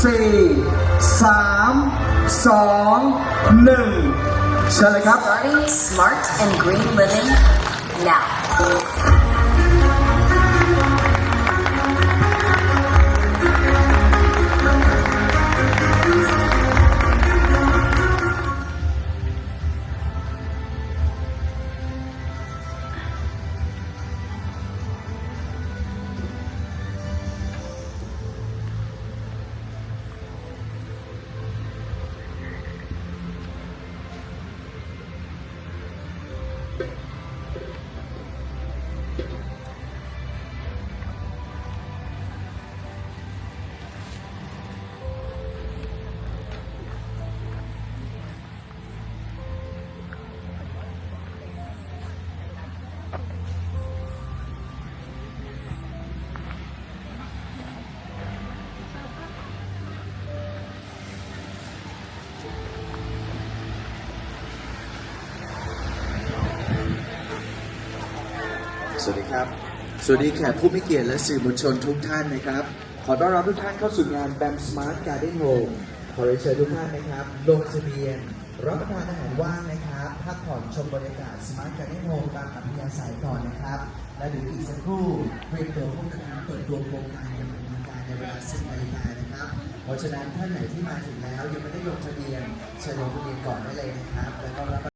สี่สามสองหนึ่งเชิญเลยครับ Starting smart and green living now. สวัสดีครับ สวัสดีแขกผู้มีเกียรติและสื่อมวลชนทุกท่านนะครับ ขอต้อนรับทุกท่านเข้าสู่งาน BAM Smart Garden Home ขอเรียนเชิญทุกท่านนะครับ ลงทะเบียน รับประทานอาหารว่างนะครับพักผ่อนชมบรรยากาศ Smart Garden Home ตามอัธยาศัยก่อนนะครับ และเดี๋ยวอีกสักครู่เรียมตัวพบกับการเปิดตัวโครงการอย่างเป็นทางการในเวลา10นาฬิกานะครับ เพราะฉะนั้นท่านไหนที่มาถึงแล้วยังไม่ได้ลงทะเบียนเชิญลงทะเบียนก่อนได้เลยนะครับแล้วก็รับ